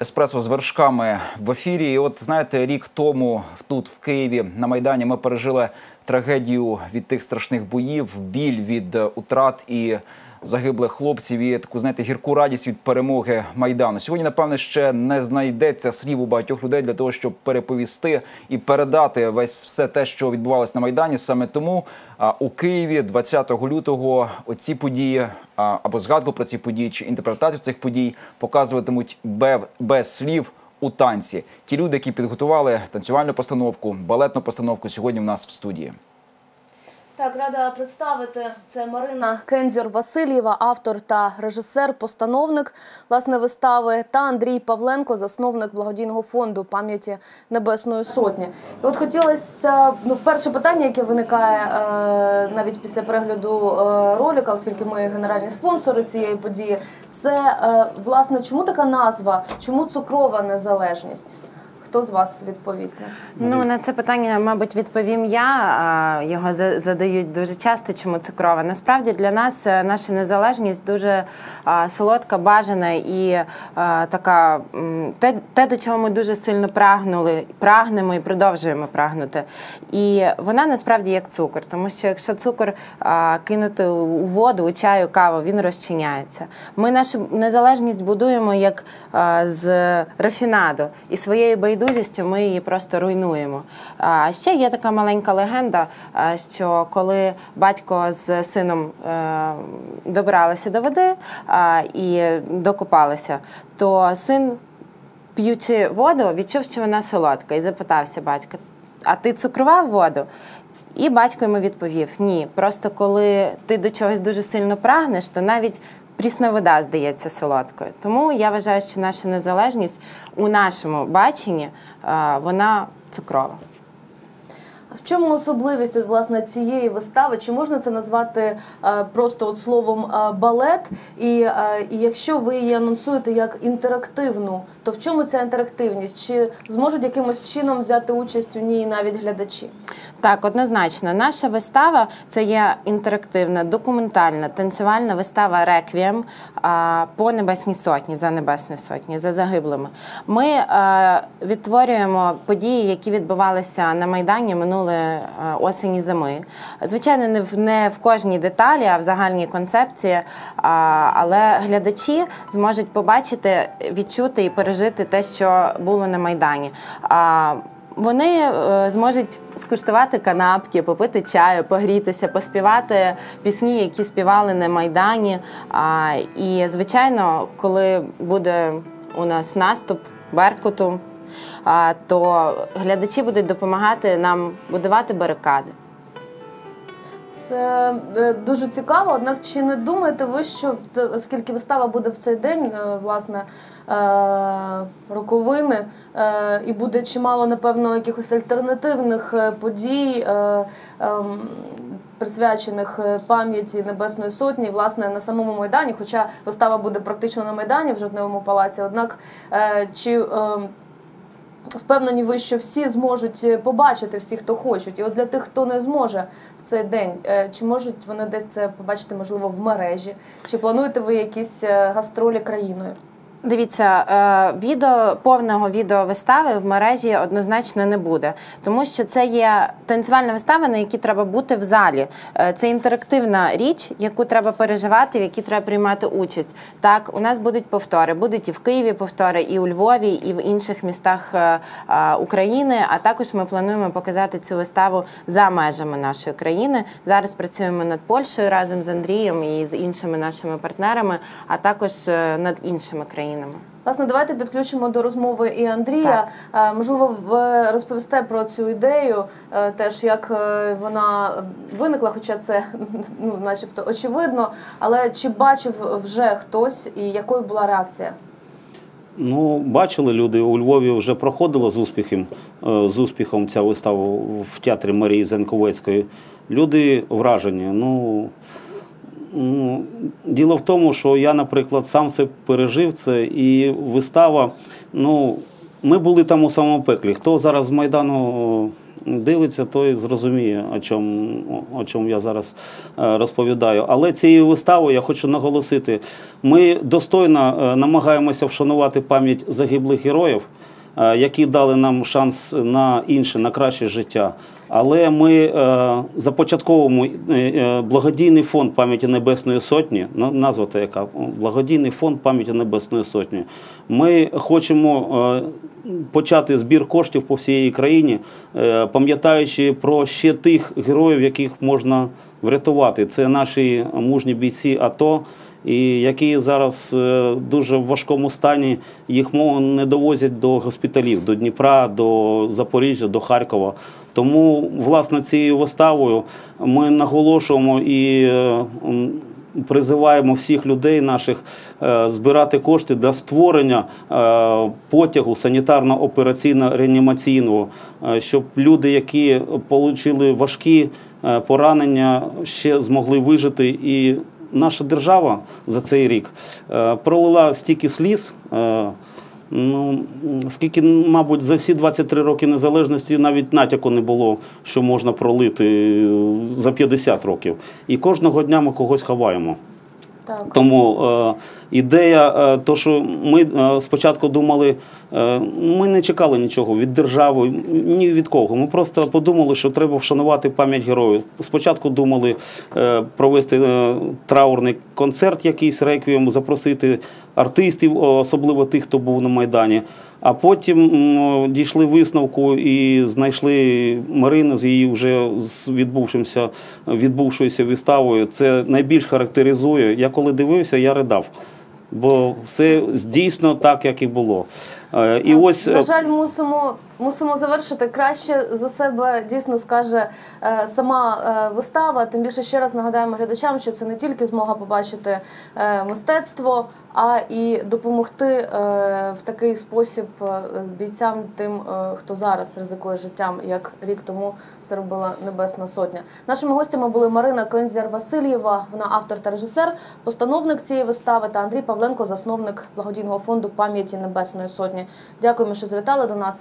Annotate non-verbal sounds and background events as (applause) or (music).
еспресо з вершками в ефірі. І от знаєте, рік тому тут, в Києві, на Майдані, ми пережили трагедію від тих страшних боїв, біль від е, утрат і загиблих хлопців і таку знаєте гірку радість від перемоги майдану. Сьогодні, напевне, ще не знайдеться слів у багатьох людей для того, щоб переповісти і передати весь все те, що відбувалось на майдані. Саме тому у Києві 20 лютого оці події або згадку про ці події чи інтерпретацію цих подій показуватимуть без слів. У танці ті люди, які підготували танцювальну постановку, балетну постановку, сьогодні в нас в студії. Так, рада представити це Марина Кензюр Васильєва, автор та режисер, постановник власне вистави, та Андрій Павленко, засновник благодійного фонду пам'яті Небесної Сотні. І от хотілося ну, перше питання, яке виникає е, навіть після перегляду е, ролика, оскільки ми генеральні спонсори цієї події, це е, власне чому така назва, чому цукрова незалежність? Хто з вас відповість на це? Ну на це питання, мабуть, відповім я. Його задають дуже часто, чому цукрова. Насправді для нас е, наша незалежність дуже солодка, бажана і е, така те, те, до чого ми дуже сильно прагнули, прагнемо і продовжуємо прагнути. І вона насправді як цукор, тому що якщо цукор кинути у воду, у чаю, каву, він розчиняється. Ми нашу незалежність будуємо як з рафінаду і своєю байдужістю байдужістю ми її просто руйнуємо. А ще є така маленька легенда, що коли батько з сином е, добралися до води і докопалися, то син, п'ючи воду, відчув, що вона солодка, і запитався батька: А ти цукрував воду? І батько йому відповів: Ні, просто коли ти до чогось дуже сильно прагнеш, то навіть прісна вода здається солодкою. Тому я вважаю, що наша незалежність у нашому баченні вона цукрова. В чому особливість от, власне цієї вистави? Чи можна це назвати е, просто от словом е, балет? І е, і якщо ви її анонсуєте як інтерактивну, то в чому ця інтерактивність? Чи зможуть якимось чином взяти участь у ній навіть глядачі? Так, однозначно, наша вистава це є інтерактивна, документальна, танцювальна вистава Реквієм по Небесній Сотні за Небесні Сотні, за загиблими. Ми відтворюємо події, які відбувалися на Майдані минулої е, осені зими. Звичайно, не в не в кожній деталі, а в загальній концепції. Але глядачі зможуть побачити, відчути і пережити те, що було на Майдані. Вони е, зможуть скуштувати канапки, попити чаю, погрітися, поспівати пісні, які співали на майдані. І звичайно, коли буде у нас наступ Беркуту, то глядачі будуть допомагати нам будувати барикади. Це е, дуже цікаво. Однак, чи не думаєте ви, що оскільки вистава буде в цей день, е, власне, е, роковини, і буде чимало, напевно, якихось альтернативних подій, ем, присвячених пам'яті Небесної Сотні, власне, на самому Майдані, хоча вистава буде практично на Майдані в Жовтневому палаці, однак чи ем, Впевнені ви, що всі зможуть е, побачити всі, хто хочуть, і от для тих, хто не зможе в цей день, е, чи можуть вони десь це побачити, можливо, в мережі? Чи плануєте ви якісь е, гастролі країною? Дивіться, е, відео повного відео вистави в мережі однозначно не буде, тому що це є танцювальна вистава, на якій треба бути в залі. Е, це інтерактивна річ, яку треба переживати, в якій треба приймати участь. Так, у нас будуть повтори, будуть і в Києві повтори, і у Львові, і в інших містах е, України. А також ми плануємо показати цю виставу за межами нашої країни. Зараз працюємо над Польщею разом з Андрієм і з іншими нашими партнерами, а також над іншими країнами країнами. Власне, давайте підключимо до розмови і Андрія. Так. Е, можливо, ви розповісте про цю ідею, е, теж як е, вона виникла, хоча це (laughs) ну, начебто очевидно. Але чи бачив вже хтось і якою була реакція? Ну, бачили люди у Львові вже проходила з успіхом з успіхом ця вистава в театрі Марії Зенковецької. Люди вражені. Ну Діло в тому, що я, наприклад, сам це пережив це, і вистава. Ну, ми були там у самому пеклі. Хто зараз з Майдану дивиться, той зрозуміє, о чому, о чому я зараз е, розповідаю. Але цією виставою я хочу наголосити: ми достойно е, намагаємося вшанувати пам'ять загиблих героїв, які дали нам шанс на інше, на краще життя. Але ми е, започатковуємо е, е, благодійний фонд пам'яті Небесної Сотні, на- назва та яка благодійний фонд пам'яті Небесної Сотні. Ми хочемо е, почати збір коштів по всій країні, е, пам'ятаючи про ще тих героїв, яких можна врятувати. Це наші мужні бійці АТО. І які зараз е, дуже в важкому стані, їх мов не довозять до госпіталів, до Дніпра, до Запоріжжя, до Харкова. Тому, власне, цією виставою ми наголошуємо і е, призиваємо всіх людей наших е, збирати кошти для створення потягу санітарно-операційно-реанімаційного, щоб люди, які отримали важкі поранення, ще змогли вижити і наша держава за цей рік е, пролила стільки сліз. е, Ну, скільки, мабуть, за всі 23 роки незалежності навіть натяку не було, що можна пролити е, за 50 років. І кожного дня ми когось ховаємо. Так. Тому е, ідея, е, то що ми е, спочатку думали, е, ми не чекали нічого від держави, ні від кого. Ми просто подумали, що треба вшанувати пам'ять героїв. Спочатку думали провести траурний концерт, якийсь реквієм, запросити артистів, особливо тих, хто був на Майдані. А потім дійшли висновку і знайшли Марину з її вже відбувшимся, відбувшоюся виставою. Це найбільш характеризує. Я коли дивився, я ридав. Бо все дійсно так, як і було. Е, І ось На е, жаль, мусимо, мусимо завершити. Краще за себе дійсно скаже е, сама е, вистава. Тим більше ще раз нагадаємо глядачам, що це не тільки змога побачити е, мистецтво, а і допомогти в такий спосіб бійцям, тим, хто зараз ризикує життям, як рік тому це робила Небесна Сотня. Нашими гостями були Марина Кензяр Васильєва, вона автор та режисер, постановник цієї вистави, та Андрій Павленко, засновник благодійного фонду пам'яті Небесної Сотні. Дякуємо, що завітали до нас.